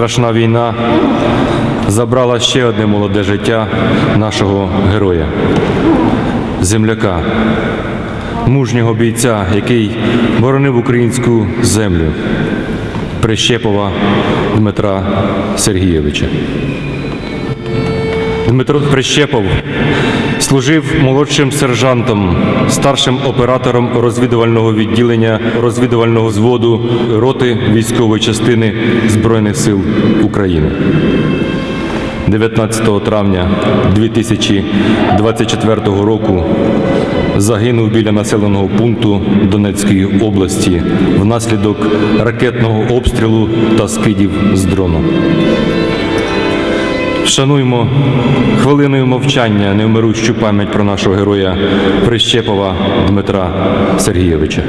страшна війна забрала ще одне молоде життя нашого героя, земляка, мужнього бійця, який боронив українську землю, Прищепова Дмитра Сергійовича. Дмитро Прищепов служив молодшим сержантом, старшим оператором розвідувального відділення розвідувального взводу роти військової частини Збройних сил України. 19 травня 2024 року загинув біля населеного пункту Донецької області внаслідок ракетного обстрілу та скидів з дрону. Шануймо хвилиною мовчання невмирущу пам'ять про нашого героя Прищепова Дмитра Сергійовича.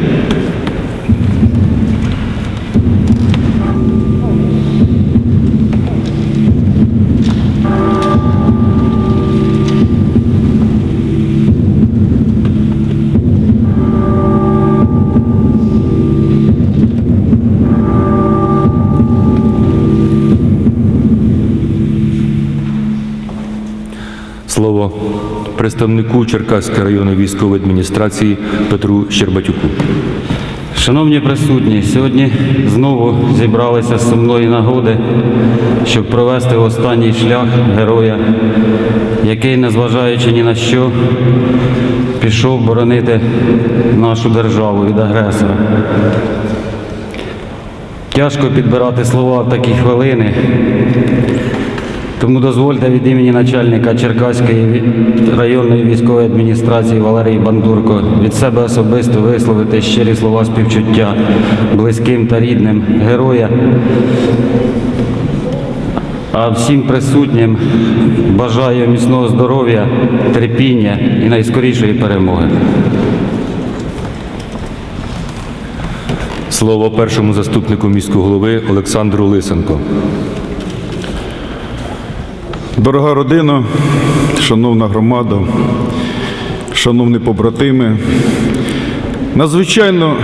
Слово представнику Черкаської районної військової адміністрації Петру Щербатюку. Шановні присутні, сьогодні знову зібралися з сумної нагоди, щоб провести останній шлях героя, який, незважаючи ні на що, пішов боронити нашу державу від агресора. Тяжко підбирати слова в такі хвилини, тому дозвольте від імені начальника Черкаської районної військової адміністрації Валерії Бандурко від себе особисто висловити щирі слова співчуття близьким та рідним героя. А всім присутнім бажаю міцного здоров'я, терпіння і найскорішої перемоги. Слово першому заступнику міського голови Олександру Лисенко. Дорога родина, шановна громада, шановні побратими, надзвичайно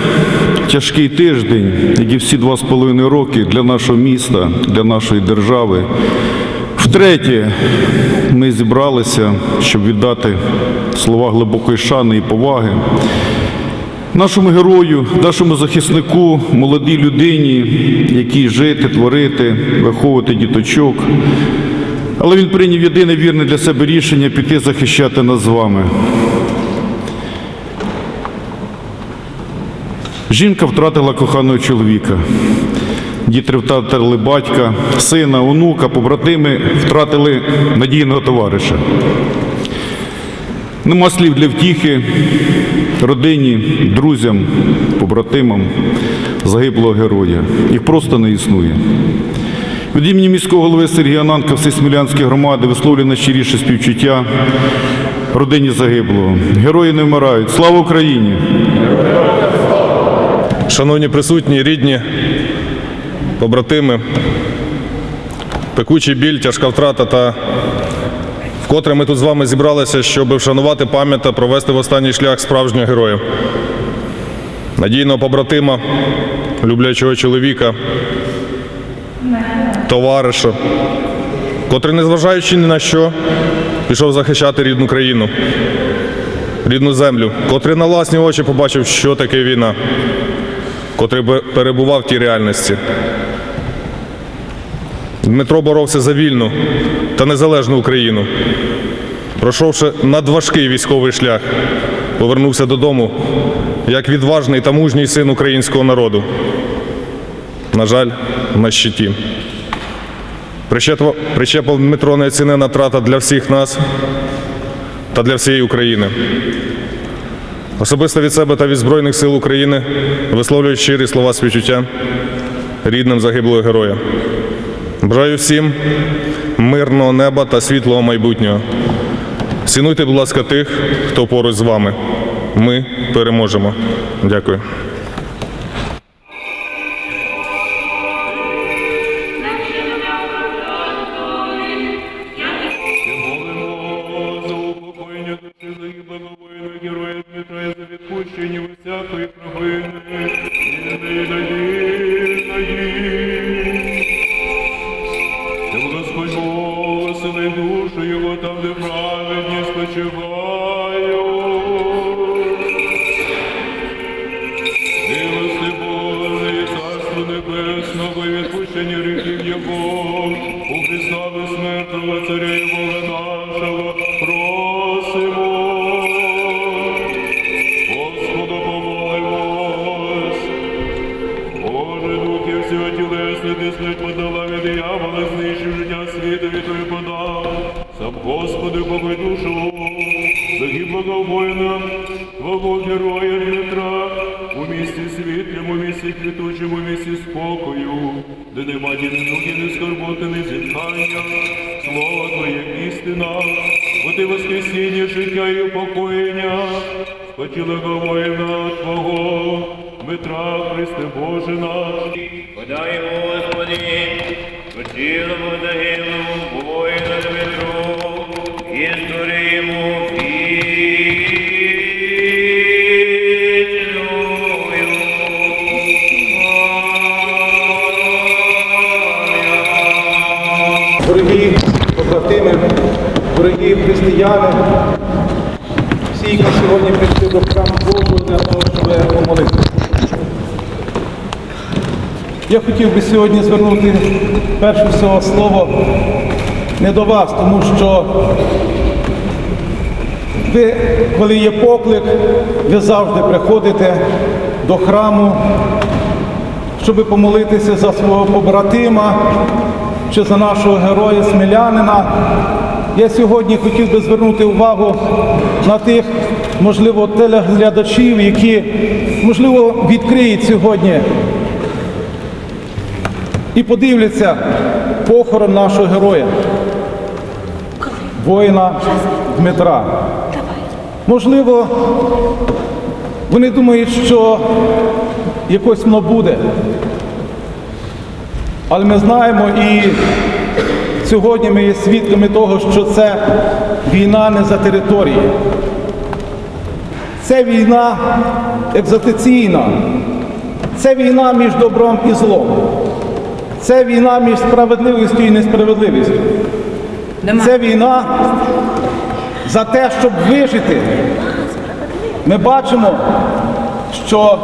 тяжкий тиждень, як і всі два з половиною роки для нашого міста, для нашої держави. Втретє, ми зібралися, щоб віддати слова глибокої шани і поваги нашому герою, нашому захиснику, молодій людині, якій жити, творити, виховувати діточок. Але він прийняв єдине вірне для себе рішення піти захищати нас з вами. Жінка втратила коханого чоловіка. Діти втратили батька, сина, онука, побратими втратили надійного товариша. Нема слів для втіхи родині, друзям, побратимам загиблого героя. Їх просто не існує. Від імені міського голови Сергія Ананка Всесмілянської громади висловлює найщиріше співчуття родині загиблого. Герої не вмирають. Слава Україні! Шановні присутні, рідні, побратими, пекучий біль, тяжка втрата та вкотре ми тут з вами зібралися, щоб вшанувати пам'ять та провести в останній шлях справжнього героя. Надійного побратима, люблячого чоловіка, товариша, котрий, незважаючи ні на що, пішов захищати рідну країну, рідну землю, котрий на власні очі побачив, що таке війна котрий перебував в тій реальності. Дмитро боровся за вільну та незалежну Україну. Пройшовши надважкий військовий шлях, повернувся додому як відважний та мужній син українського народу. На жаль, на щиті. Прищепов Дмитро неоцінена трата для всіх нас та для всієї України. Особисто від себе та від Збройних сил України висловлюю щирі слова співчуття рідним загиблого героя. Бажаю всім мирного неба та світлого майбутнього. Цінуйте, будь ласка, тих, хто поруч з вами. Ми переможемо. Дякую. душу його там, де праведні спочиває. Господа, сам Господи, помой душу, загиблого воїна, твого героя Дмитра, у місті світлім, у місті квітучим, у місті спокою, де нема ні смуги, ні скорботи, ні зітхання, слово Твоє істина, бо ти воскресіння, життя і упокоєння, спочилого воїна Твого, Дмитра Христе Боже наш. Подай, Господи, потілому дагину, християни, всі, які сьогодні прийшли до храму Божого для того, щоб помолитися. Я хотів би сьогодні звернути перше всього слово не до вас, тому що ви, коли є поклик, ви завжди приходите до храму, щоб помолитися за свого побратима чи за нашого героя смілянина. Я сьогодні хотів би звернути увагу на тих, можливо, телеглядачів, які, можливо, відкриють сьогодні і подивляться похорон нашого героя, воїна Дмитра. Можливо, вони думають, що якось воно буде. Але ми знаємо і сьогодні ми є свідками того, що це війна не за території. Це війна екзотаційна. Це війна між добром і злом. Це війна між справедливістю і несправедливістю. Це війна за те, щоб вижити. Ми бачимо, що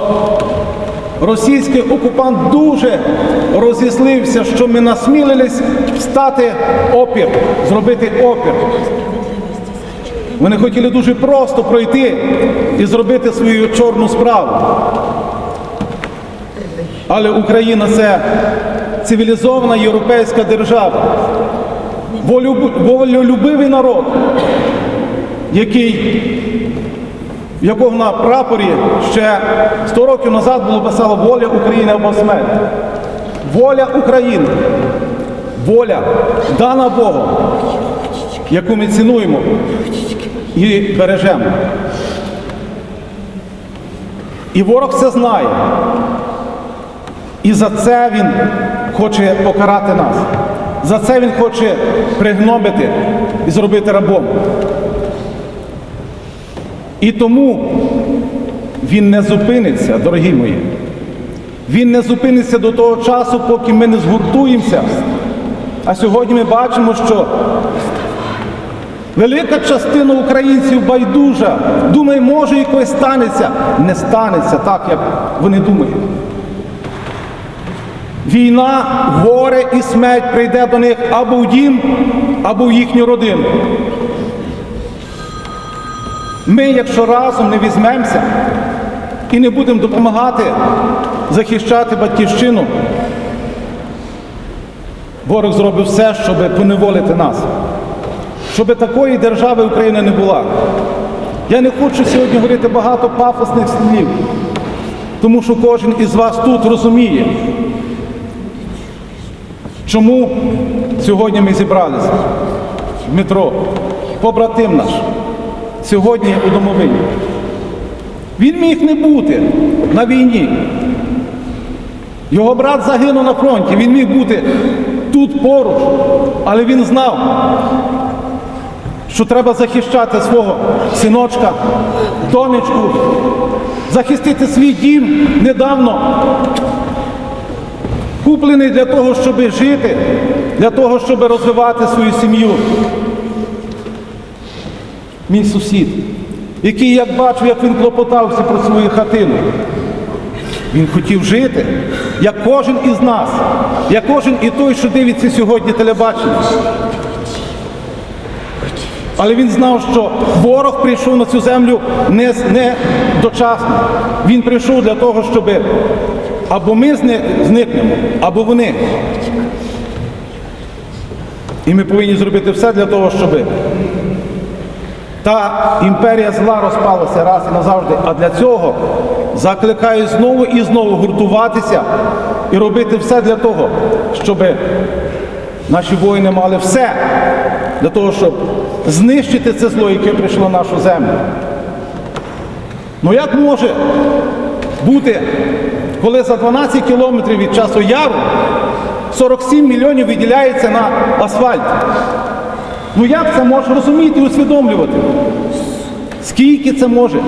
російський окупант дуже розізлився, що ми насмілились встати опір, зробити опір. Вони хотіли дуже просто пройти і зробити свою чорну справу. Але Україна це цивілізована європейська держава, волелюбивий народ, який якого на прапорі ще 100 років назад було писало воля України або смерть. Воля України. Воля дана Богом, яку ми цінуємо і бережемо. І ворог це знає. І за це він хоче покарати нас. За це він хоче пригнобити і зробити рабом. І тому він не зупиниться, дорогі мої. Він не зупиниться до того часу, поки ми не згуртуємося. А сьогодні ми бачимо, що велика частина українців байдужа, думає, може якось станеться. Не станеться так, як вони думають. Війна, горе і смерть прийде до них або в дім, або в їхню родину. Ми, якщо разом не візьмемося і не будемо допомагати захищати батьківщину, ворог зробить все, щоб поневолити нас, щоб такої держави України не була. Я не хочу сьогодні говорити багато пафосних слів, тому що кожен із вас тут розуміє, чому сьогодні ми зібралися. Дмитро, побратим наш сьогодні у домовині. Він міг не бути на війні. Його брат загинув на фронті, він міг бути тут поруч, але він знав, що треба захищати свого синочка, донечку, захистити свій дім недавно, куплений для того, щоб жити, для того, щоб розвивати свою сім'ю мій сусід, який, як бачив, як він клопотався про свою хатину. Він хотів жити, як кожен із нас, як кожен і той, що дивиться сьогодні телебачення. Але він знав, що ворог прийшов на цю землю не, не дочасно. Він прийшов для того, щоб або ми зни- зникнемо, або вони. І ми повинні зробити все для того, щоб та імперія зла розпалася раз і назавжди. А для цього закликаю знову і знову гуртуватися і робити все для того, щоб наші воїни мали все для того, щоб знищити це зло, яке прийшло в нашу землю. Ну як може бути, коли за 12 кілометрів від часу яру 47 мільйонів виділяється на асфальт? Ну як це може розуміти і усвідомлювати? Скільки це може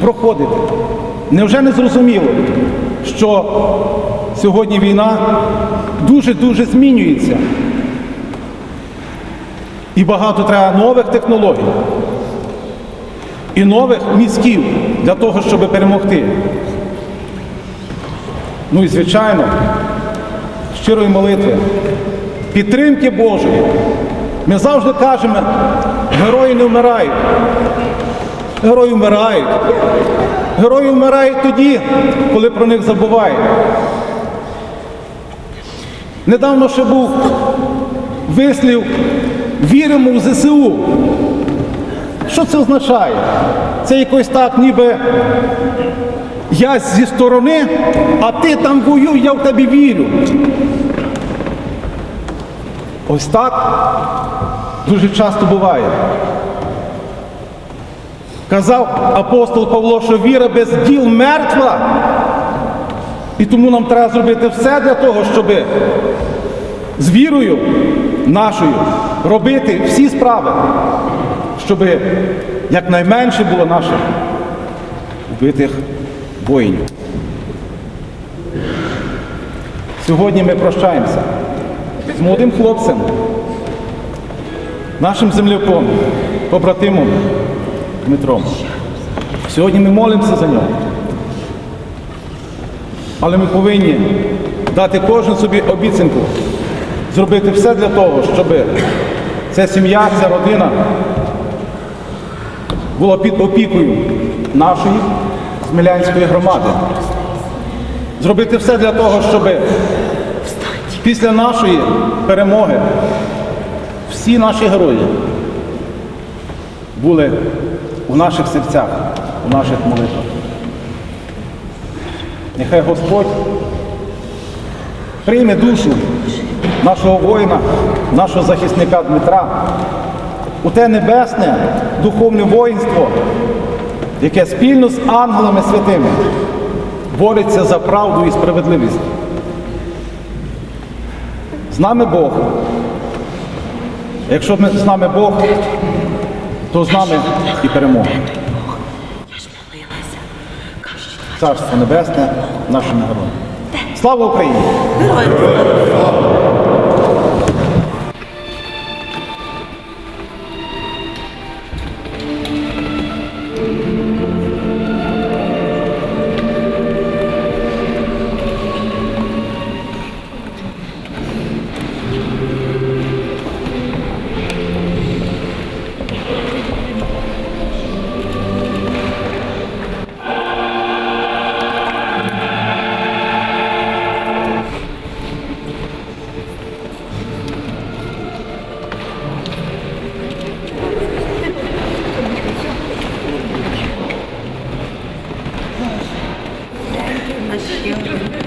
проходити? Невже не зрозуміло, що сьогодні війна дуже-дуже змінюється? І багато треба нових технологій і нових мізків для того, щоб перемогти. Ну і звичайно, щирої молитви, підтримки Божої. Ми завжди кажемо, герої не вмирають. Герої вмирають. Герої вмирають тоді, коли про них забувають. Недавно ще був вислів віримо в ЗСУ. Що це означає? Це якось так, ніби я зі сторони, а ти там воюй, я в тебе вірю. Ось так дуже часто буває. Казав апостол Павло, що віра без діл мертва. І тому нам треба зробити все для того, щоб з вірою нашою робити всі справи, щоб якнайменше було наших вбитих воїнів. Сьогодні ми прощаємося з молодим хлопцем, нашим земляком, побратимом Дмитром. Сьогодні ми молимося за нього. Але ми повинні дати кожен собі обіцянку, зробити все для того, щоб ця сім'я, ця родина була під опікою нашої Смілянської громади. Зробити все для того, щоб після нашої перемоги всі наші герої були у наших серцях, у наших молитвах. Нехай Господь прийме душу нашого воїна, нашого захисника Дмитра у те небесне духовне воїнство, яке спільно з ангелами святими бореться за правду і справедливість. З нами Бог. Якщо ми- з нами Бог, то з нами і перемога. Царство Небесне нашим героям. Слава Україні! Obrigada.